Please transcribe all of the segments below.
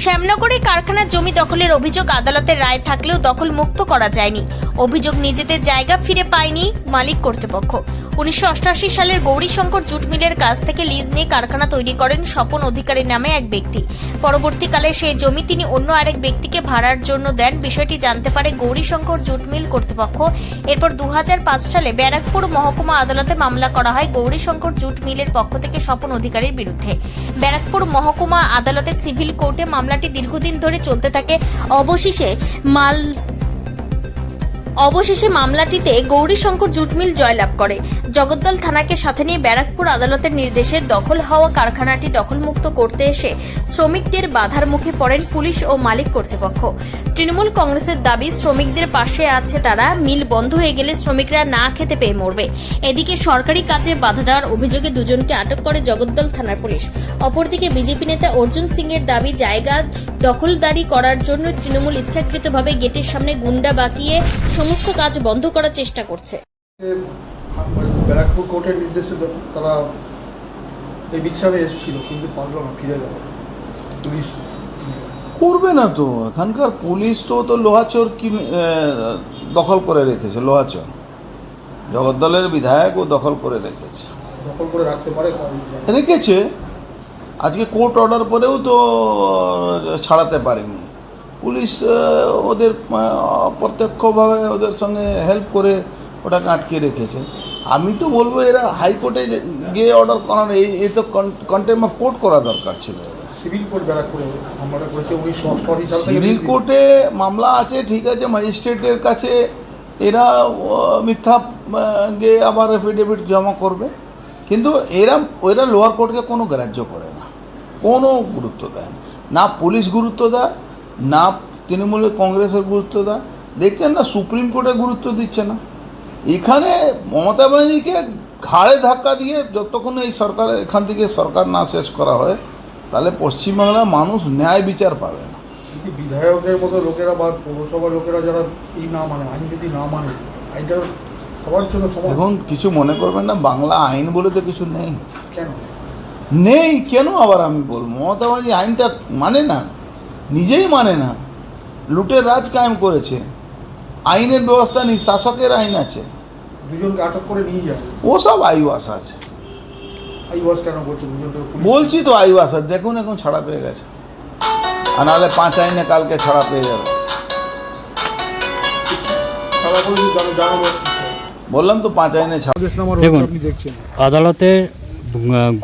শ্যামনগরে কারখানার জমি দখলের অভিযোগ আদালতের রায় থাকলেও দখল মুক্ত করা যায়নি। অভিযোগ নিজেদের জায়গা ফিরে পায়নি মালিক কর্তৃপক্ষ। উনিশশো অষ্টআশি সালের গৌরীশঙ্কর জুট মিলের কাছ থেকে লিজ নিয়ে কারখানা তৈরি করেন স্বপন অধিকারী নামে এক ব্যক্তি। পরবর্তীকালে সেই জমি তিনি অন্য আরেক ব্যক্তিকে ভাড়ার জন্য দেন। বিষয়টি জানতে পারে গৌরীশঙ্কর জুট মিল কর্তৃপক্ষ। এরপর দু হাজার পাঁচ সালে ব্যারাকপুর মহকুমা আদালতে মামলা করা হয় গৌরীশঙ্কর জুট মিলের পক্ষ থেকে স্বপন অধিকারীর বিরুদ্ধে। ব্যারাকপুর মহকুমা আদালতের সিভিল কোর্টে মামলাটি দীর্ঘদিন ধরে চলতে থাকে। অবশেষে মাল অবশেষে মামলাটিতে গৌরীশঙ্কর জুট মিল জয়লাভ করে। জগদ্দল থানাকে সাথে নিয়ে ব্যারাকপুর আদালতের নির্দেশে দখল হওয়া কারখানাটি দখলমুক্ত করতে এসে শ্রমিকদের বাধার মুখে পড়েন পুলিশ ও মালিক কর্তৃপক্ষ। তৃণমূল কংগ্রেসের দাবি, শ্রমিকদের পাশে আছে তারা, মিল বন্ধ হয়ে গেলে শ্রমিকরা না খেতে পেয়ে মরবে। এদিকে সরকারি কাজে বাধা দেওয়ার অভিযোগে দুজনকে আটক করে জগদ্দল থানার পুলিশ। অপরদিকে বিজেপি নেতা অর্জুন সিং এর দাবি, জায়গা দখলদারি করার জন্য তৃণমূল ইচ্ছাকৃতভাবে গেটের সামনে গুন্ডা বাকিয়ে সমস্ত কাজ বন্ধ করার চেষ্টা করছে। ব্যারাকপুর কোর্টের নির্দেশে তারা এই বিচারে এসেছিল কিন্তু পারল না ফিরে গেল পুলিশ করবে না তো এখানকার পুলিশ তো তো লোহাচর কিনে দখল করে রেখেছে লোহাচর। জগদ্দলের বিধায়ক ও দখল করে রেখেছে। দখল করে রাখতে পারে রেখেছে। আজকে কোর্ট অর্ডার পরেও তো ছাড়াতে পারেনি। পুলিশ ওদের প্রত্যক্ষভাবে ওদের সঙ্গে হেল্প করে ওটাকে আটকে রেখেছে। আমি তো বলব এরা হাইকোর্টে গিয়ে অর্ডার করার এই এই তো কন্টেম অফ কোর্ট করা দরকার ছিল সিভিল কোর্ট মামলা আছে ঠিক আছে ম্যাজিস্ট্রেটের কাছে এরা মিথ্যা গিয়ে আবার এফিডেভিট জমা করবে। কিন্তু এরা ওরা লোয়ার কোর্টকে কোনো গ্রাহ্য করে না। কোনো গুরুত্ব দেয় না পুলিশ গুরুত্ব দেয় না তৃণমূলের কংগ্রেসের গুরুত্ব দেয় দেখছেন না সুপ্রিম কোর্টে গুরুত্ব দিচ্ছে না। এখানে মমতা ব্যানার্জিকে ঘাড়ে ধাক্কা দিয়ে যতক্ষণ এই সরকার এখান থেকে সরকার না শেষ করা হয় তাহলে পশ্চিমবাংলার মানুষ ন্যায় বিচার পাবে না। বিধায়কের মতো লোকেরা বা পৌরসভার লোকেরা যারা এই না মানে আইন যদি না মানে আইনটা সবার জন্য এখন কিছু মনে করবেন না বাংলা আইন বলে তো কিছু নেই। কেন? নেই কেন আবার আমি বলব? মমতা ব্যানার্জি আইনটা মানে না। নিজেই মানে না। লুটের রাজ কায়েম করেছে। আইনের ব্যবস্থা নেই শাসকের আইন আছে। দুজনকে আটক করে নিয়ে যায় ওসব আইওয়াস আছে। বলছে তো আইওয়াস আছে। দেখুন এখন ছাড়া পেয়ে গেছে। আর নাহলে পাঁচ আইনে কালকে ছাড়া পেয়ে যাবে। বললাম তো পাঁচ আইনে ছাড়া দেখুন। আদালতের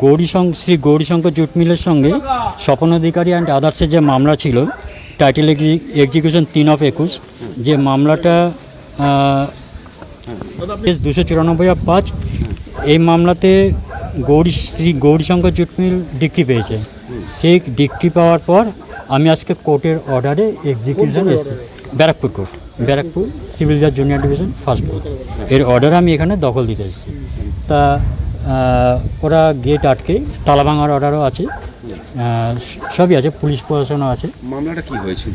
গৌরীশঙ্কর শ্রী গৌরীশঙ্কর জুট মিলের সঙ্গে স্বপন অধিকারী অ্যান্ড আদার্সের যে মামলা ছিল টাইটেল এক্সিকিউশন তিন অফ একুশ যে মামলাটা দুশো চুরানব্বই অফ পাঁচ এই মামলাতে Gouri Shri Gourishankar jute mill decree পেয়েছে। সেই ডিক্রি পাওয়ার পর আমি আজকে কোর্টের অর্ডারে এক্সিকিউশন এসেছি। ব্যারাকপুর কোর্ট ব্যারাকপুর সিভিল জাজ জুনিয়র ডিভিশন ফার্স্ট কোর্ট এর অর্ডারে আমি এখানে দখল দিতে এসেছি। তা ওরা গেট আটকে তালা ভাঙার অর্ডারও আছে। সবই আছে পুলিশ প্রশাসনও আছে। মামলাটা কি হয়েছিল?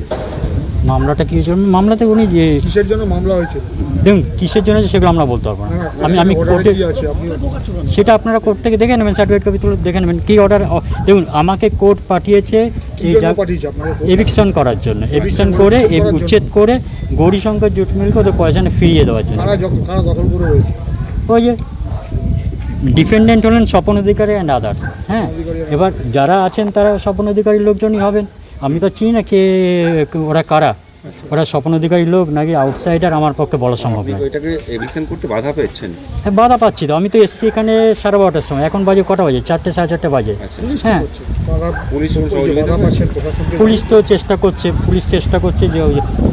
মামলাটা কী হয়েছিল? মামলাতে উনি যে কিসের জন্য মামলা হয়েছিল? দেখুন কিসের জন্য সেগুলো আমরা বলতে পারব না। আমি আমি কোর্টে সেটা আপনারা কোর্ট থেকে দেখে নেবেন সার্টিফিকেট কপি তুলে দেখে নেবেন কী অর্ডার দেখুন আমাকে কোর্ট পাঠিয়েছে? এভিকশন করার জন্য। এভিকশন করে এ- উচ্ছেদ করে গৌরীশঙ্কর জুট মিলকে ওদের পয়সা ফিরিয়ে দেওয়ার জন্য। কারা যখন কারা দখল করে রয়েছে। ওই যে ডিপেন্ডেন্ট হলেন স্বপন অধিকারী অ্যান্ড আদার্স হ্যাঁ? এবার যারা আছেন তারা স্বপন অধিকারী লোকজনই হবেন। আমি তো চিনি না কে, ওরা কারা। ওরা স্বপ্ন অধিকারী লোক নাকি আউটসাইডার আমার পক্ষে বলা সম্ভব নয়। এটাকে এভিকশন করতে বাধা পেয়েছেন? হ্যাঁ বাধা পাচ্ছি তো। আমি তো এসছি এখানে সাড়ে বারোটার সময়। এখন বাজে কটা বাজে? চারটে সাড়ে চারটে বাজে। আচ্ছা হ্যাঁ। পুলিশ তো চেষ্টা করছে পুলিশ চেষ্টা করছে যে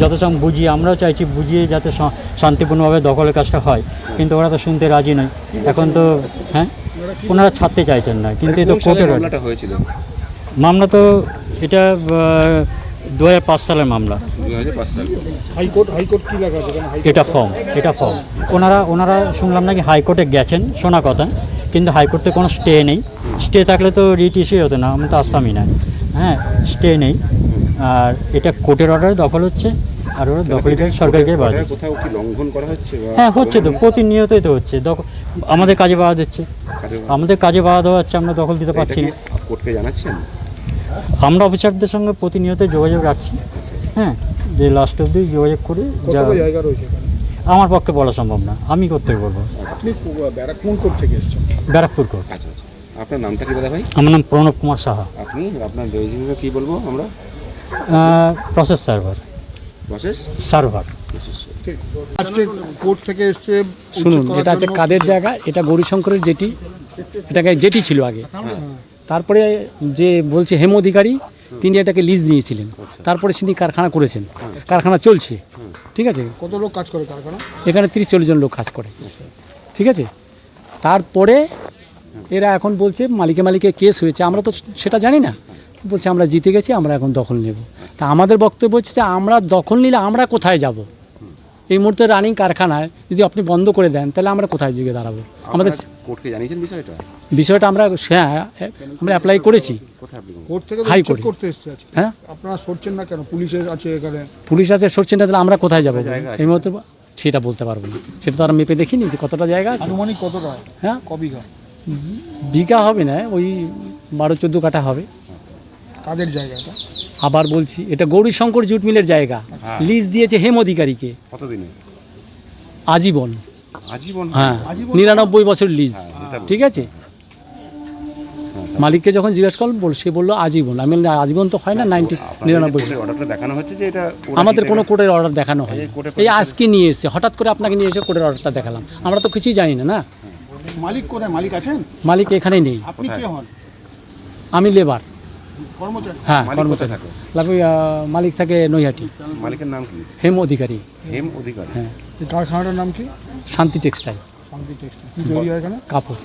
যত সব বুঝিয়ে আমরাও চাইছি বুঝিয়ে যাতে শান্তিপূর্ণভাবে দখলের কাজটা হয়। কিন্তু ওরা তো শুনতে রাজি নয়। এখন তো হ্যাঁ ওনারা ছাড়তে চাইছেন না। কিন্তু এ তো কোর্টের হয়েছিল? মামলা তো এটা দু হাজার পাঁচ সালের মামলা। হাইকোর্ট হাইকোর্ট কি এটা ফর্ম এটা ফর্ম ওনারা ওনারা শুনলাম নাকি হাইকোর্টে গেছেন শোনা কথা কিন্তু হাইকোর্টে কোনো স্টে নেই। স্টে থাকলে তো রিট ইস্যু হতো না আমি তো আসতামই না। হ্যাঁ স্টে নেই। আর এটা কোর্টের অর্ডারে দখল হচ্ছে আর ওরা দখলকে সরকারকে বাধা কোথাও কি লঙ্ঘন করা হচ্ছে হ্যাঁ হচ্ছে তো প্রতিনিয়তই তো হচ্ছে। দখল আমাদের কাজে বাধা দিচ্ছে। আমাদের কাজে বাধা দেওয়া হচ্ছে আমরা দখল দিতে পারছি না। কোর্টকে জানাচ্ছেন? আমরা অফিসারদের সঙ্গে প্রতিনিয়ত যোগাযোগ রাখছি। হ্যাঁ যে লাস্ট অবধি যোগাযোগ করে যা আমার পক্ষে বলা সম্ভব না। আমি করতে বলব। আপনি কো- কোর্ট থেকে এসেছেন। ব্যারাকপুর কোর্ট। আচ্ছা আচ্ছা। আপনার নামটা কি দাদা ভাই? আমার নাম প্রণব কুমার সাহা। আপনি আপনার রেজিস্ট্রেশন কি বলব আমরা? প্রসেস সার্ভার প্রসেস সার্ভার আজকে কোর্ট থেকে এসছে শুনুন এটা আছে কাদের জায়গা? এটা গৌরীশঙ্করের জেটি। এটাকে জেটি ছিল আগে। তারপরে যে বলছে হেম অধিকারী তিনি এটাকে লিজ নিয়েছিলেন। তারপরে তিনি কারখানা করেছেন। কারখানা চলছে। ঠিক আছে? কত লোক কাজ করে কারখানা? এখানে তিরিশ চল্লিশ জন লোক কাজ করে। ঠিক আছে? তারপরে এরা এখন বলছে মালিকে মালিকে কেস হয়েছে। আমরা তো সেটা জানি না। বলছে আমরা জিতে গেছি আমরা এখন দখল নেব। তা আমাদের বক্তব্য হচ্ছে যে আমরা দখল নিলে আমরা কোথায় যাব? এই মুহূর্তে রানিং কারখানায় যদি আপনি বন্ধ করে দেন তাহলে আমরা কোথায় জিগে দাঁড়াবো? আমাদের কোর্টকে জানিয়েছেন বিষয়টা? বিষয়টা আমরা হ্যাঁ আমরা অ্যাপ্লাই করেছি। কোর্ট থেকে হাই কোর্টে। করতে এসছে হ্যাঁ? আপনারা সরছেন না কেন? পুলিশ আছে এখানে। পুলিশ আছে সরছে না তাহলে আমরা কোথায় যাব? এই মুহূর্তে সেটা বলতে পারব না। সেটা তো আর মেপে দেখিনি যে কতটা জায়গা আছে। আনুমানিক কতটা? হ্যাঁ? কবিঘা বিঘা? হবে না ওই বারো চোদ্দ কাঠা হবে। কাদের জায়গাটা আবার বলছি এটা গৌরীশঙ্কর জুট মিলের জায়গা। হ্যাঁ। লিজ দিয়েছে হেম অধিকারীকে। কতদিনে? আজীবন। আজীবন? হ্যাঁ নিরানব্বই বছর লিজ। ঠিক আছে? মালিককে যখন জিজ্ঞেস করলাম বল সে বলল আজীবন। আমি আজীবন তো হয় না নাইনটি নিরানব্বই। কোর্টের দেখানো হচ্ছে যে এটা আমাদের কোনো কোর্টের অর্ডার দেখানো হয় এই আজকে নিয়ে এসে হঠাৎ করে আপনাকে নিয়ে এসে কোর্টের অর্ডারটা দেখালাম। আমরা তো কিছুই জানি না না? মালিক কোথায়? মালিক আছেন? মালিক এখানে নেই। আপনি কে হন? আমি লেবার হ্যাঁ মালিক কর্মচারী থাকে? লাগবে মালিক থাকে নৈহাটি। মালিকের নাম কি? হেম অধিকারী। হেম অধিকারী। হ্যাঁ। কারখানাটার নাম কি? শান্তি টেক্সটাইল। শান্তি টেক্সটাইল। কি তৈরি হয় এখানে? কাপড়।